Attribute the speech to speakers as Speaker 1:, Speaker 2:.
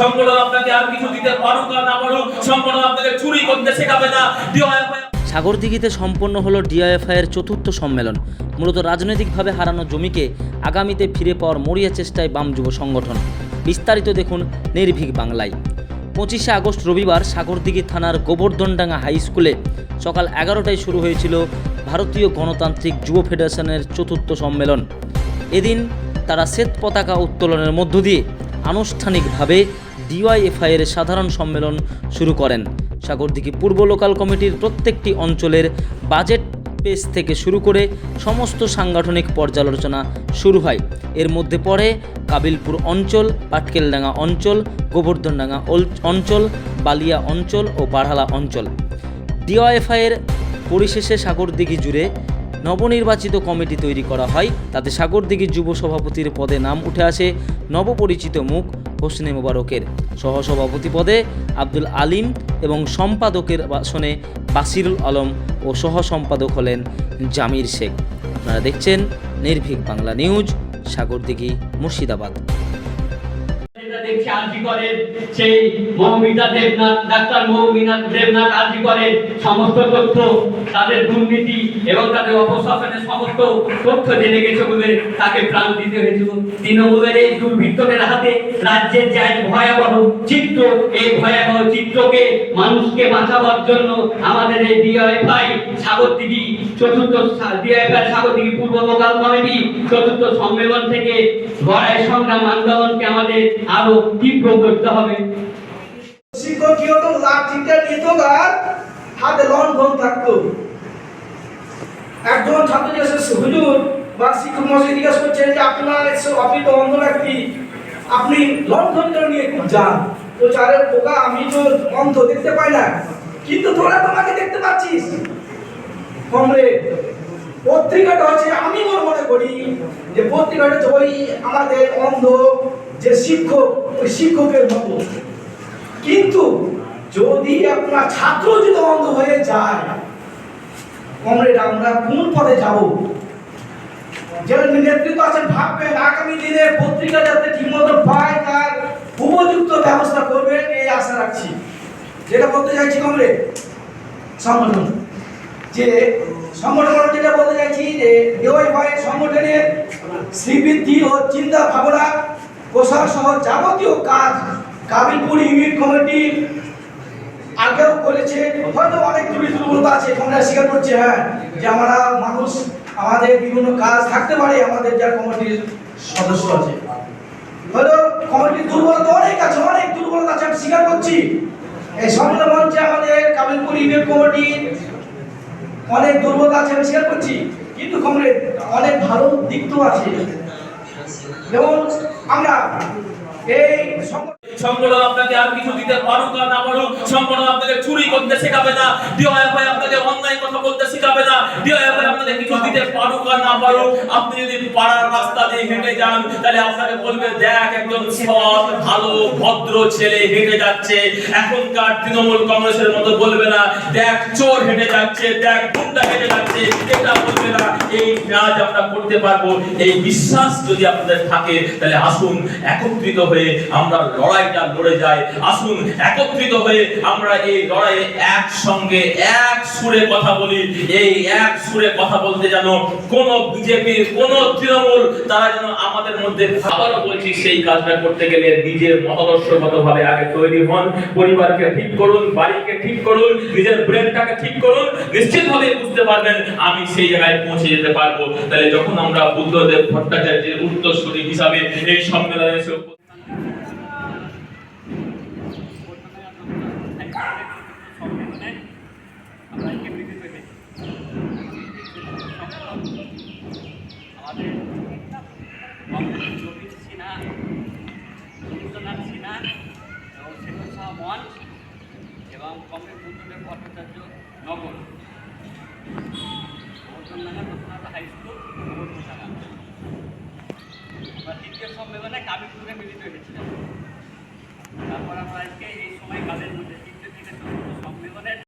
Speaker 1: সংগঠন আপনাকে আর কিছু দিতে পারুক আর না পারুক সংগঠন আপনাকে চুরি করতে শেখাবে না
Speaker 2: সাগরদিঘিতে সম্পন্ন হলো ডিআইএফআইয়ের চতুর্থ সম্মেলন। মূলত রাজনৈতিকভাবে হারানো জমিকে আগামীতে ফিরে পাওয়ার মরিয়া চেষ্টায় বাম যুব সংগঠন। বিস্তারিত দেখুন নির্ভীক বাংলায়। পঁচিশে আগস্ট রবিবার সাগরদিঘি থানার গোবর্ধনডাঙ্গা হাই স্কুলে সকাল এগারোটায় শুরু হয়েছিল ভারতীয় গণতান্ত্রিক যুব ফেডারেশনের চতুর্থ সম্মেলন। এদিন তারা শ্বেত পতাকা উত্তোলনের মধ্য দিয়ে আনুষ্ঠানিকভাবে ডিওয়াইএফআইয়ের সাধারণ সম্মেলন শুরু করেন। সাগরদিঘি পূর্ব লোকাল কমিটির প্রত্যেকটি অঞ্চলের বাজেট পেশ থেকে শুরু করে সমস্ত সাংগঠনিক পর্যালোচনা শুরু হয়। এর মধ্যে পড়ে কাবিলপুর অঞ্চল, পাটকেলডাঙ্গা অঞ্চল, গোবর্ধনডাঙ্গা অঞ্চল, বালিয়া অঞ্চল ও বারহালা অঞ্চল। ডিওএফআইয়ের পরিশেষে সাগরদিঘি জুড়ে নবনির্বাচিত কমিটি তৈরি করা হয়। তাতে সাগরদিঘি যুব সভাপতির পদে নাম উঠে আসে নবপরিচিত মুখ হোসনে মোবারকের। সহসভাপতি পদে আব্দুল আলিম এবং সম্পাদকের আসনে বাসিরুল আলম ও সহ সম্পাদক হলেন জামির শেখ। আপনারা দেখছেন নির্ভীক বাংলা নিউজ, সাগরদিঘি মুর্শিদাবাদ।
Speaker 1: দেখছি আরজি করেন সেই দেবনাথ, ডাক্তার দেবনাথ করেন সমস্ত তথ্য, তাদের দুর্নীতি এবং তাদের অপশাসনের সমস্ত তথ্য জেনে গেছে বলে তাকে প্রাণ দিতে হয়েছিল। তৃণমূলের এই দুর্বৃত্তদের হাতে রাজ্যের ভয়াবহ চিত্র, এই ভয়াবহ চিত্রকে মানুষকে বাঁচাবার জন্য আমাদের এই ডিআইএফআই সাগরদিঘি চতুর্থ ডিআইএফআই সাগরদিঘি পূর্ব লোকাল কমিটি চতুর্থ সম্মেলন থেকে লড়াই সংগ্রাম আন্দোলনকে আমাদের আরও তীব্র করতে হবে।
Speaker 3: শিক্ষকীয় তো লাঠিটা নিত আর হাতে লণ্ঠন থাকতো একজন ছাত্র জিজ্ঞাসা হুজুর বা শিক্ষক মশাই জিজ্ঞাসা করছেন যে আপনার আপনি তো অন্ধ ব্যক্তি আপনি লণ্ঠনটা নিয়ে যান। তো চারে পোকা, আমি তো অন্ধ, দেখতে পাই না। কিন্তু তোরা তোমাকে দেখতে পাচ্ছিস। কমরেড পত্রিকাটা হচ্ছে, আমি মনে মনে করি যে পত্রিকাটা হচ্ছে ওই আমাদের অন্ধ যে শিক্ষক, ওই শিক্ষকের মতো। কিন্তু যদি আপনার ছাত্র যদি অন্ধ হয়ে যায়, কমরেড, আমরা কোন পথে যাব? যে নেতৃত্ব আছেন, ভাববেন আগামী দিনে পত্রিকা যাতে ঠিকমতো পায় তার উপযুক্ত ব্যবস্থা করবেন, এই আশা রাখছি। যেটা বলতে চাইছি কমরেড, সংগঠন। যে সংগঠন যেটা বলতে চাইছি যে ডিওয়াইফাই সংগঠনের শ্রীবৃদ্ধি ও চিন্তা ভাবনা প্রসার সহ যাবতীয় কাজ কাবিলপুর ইউনিট কমিটি আগেও করেছে। হয়তো অনেক ত্রুটি দুর্বলতা আছে আমরা স্বীকার করছে হ্যাঁ যে আমরা মানুষ, আমাদের বিভিন্ন কাজ থাকতে পারে, আমাদের যা কমিটির সদস্য আছে। হয়তো কমিটির দুর্বলতা অনেক আছে, অনেক দুর্বলতা আছে, আমি স্বীকার করছি। এই সম্মেলন মঞ্চে আমাদের কাবিলপুর ইউনিট কমিটির অনেক দুর্বলতা আছে, আমি স্বীকার করছি। কিন্তু কমরেড, অনেক ভালো দিক তো আছে। যেমন আমরা এই সংগঠন
Speaker 1: আপনাকে আর কিছু দিতে পারুক আর না পারুক সম্পূর্ণ আপনাকে চুরি করতে শেখাবে না। ডিওএফআই আপনাকে অন্যায় কথা বলতে শেখাবে না। ডিওএফআই আপনাকে কিছু দিতে পারুক আর না আপনি যদি পাড়ার রাস্তা দিয়ে হেঁটে যান, তাহলে আপনাকে বলবে, দেখ, একজন সৎ, ভালো, ভদ্র ছেলে হেঁটে যাচ্ছে। এখনকার তৃণমূল কংগ্রেসের মতো বলবে না, দেখ, চোর হেঁটে যাচ্ছে, দেখ, গুন্ডা হেঁটে যাচ্ছে। এটা বলবে না, এই কাজ আমরা করতে পারব, এই বিশ্বাস যদি আপনাদের থাকে, তাহলে আসুন, একত্রিত হয়ে আমরা লড়াইটা লড়ে যাই। আসুন, একত্রিত হয়ে আমরা এই লড়াইয়ে একসঙ্গে এক সুরে কথা বলি। এই এক সুরে কথা বলতে যেন কোন বিজেপি, কোন তৃণমূল, তারা যেন আমাদের মধ্যে আবারও বলছি, সেই কাজটা করতে গেলে নিজের মতাদর্শগত ভাবে আগে তৈরি হন, পরিবারকে ঠিক করুন, বাড়িকে ঠিক করুন, নিজের ব্রেনটাকে ঠিক করুন নিশ্চিত ভাবে বুঝতে পারবেন আমি সেই জায়গায় পৌঁছে যেতে পারব। তাহলে যখন আমরা বুদ্ধদেব ভট্টাচার্যের উত্তরসূরি হিসাবে এই সম্মেলনে
Speaker 4: নাম comrade Buddhadeb Bhattacharya Nagar. Gobardhandanga Natunhata high school Gobardhandanga আমরা দ্বিতীয় সম্মেলনে কাবিরপুরে মিলিত হয়েছিলাম। তারপর আমরা আজকে এই সময় কালের মধ্যে তিনটে থেকে